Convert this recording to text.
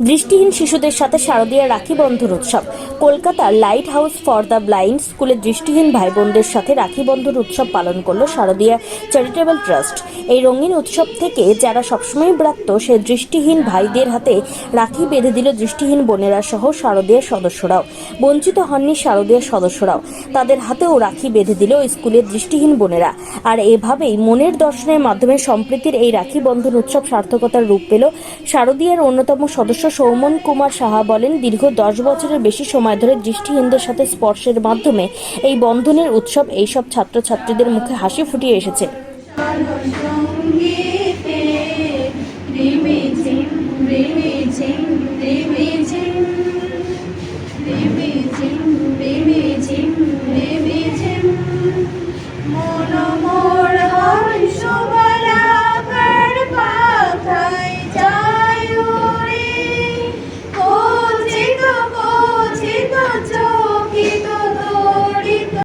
দৃষ্টিহীন শিশুদের সাথে শারদীয় রাখি বন্ধন উৎসব। কলকাতার light house for the blind স্কুলের দৃষ্টিহীন ভাই বোনদের সাথে রাখি বন্ধন উৎসব পালন করল শারদীয়া চ্যারিটেবল ট্রাস্ট। এই রঙিন উৎসব থেকে যারা সবসময় ব্রাত্য, সে দৃষ্টিহীন ভাইদের হাতে রাখি বেঁধে দিল দৃষ্টিহীন বোনেরা সহ শারদীয়ার সদস্যরাও। বঞ্চিত হননি শারদীয়ার সদস্যরাও। তাদের হাতেও রাখি বেঁধে দিল স্কুলের দৃষ্টিহীন বোনেরা। আর এভাবেই মনের দর্শনের মাধ্যমে সম্প্রীতির এই রাখি বন্ধন উৎসব সার্থকতার রূপ পেল শারদীয়ার অন্যতম সদস্য সৌমন কুমার সাহা বলেন, দীর্ঘ দশ বছরের বেশি সময় ধরে দৃষ্টিহীনদের সাথে স্পর্শের মাধ্যমে এই বন্ধনের উৎসব এইসব ছাত্রছাত্রীদের মুখে হাসি ফুটিয়ে এসেছে।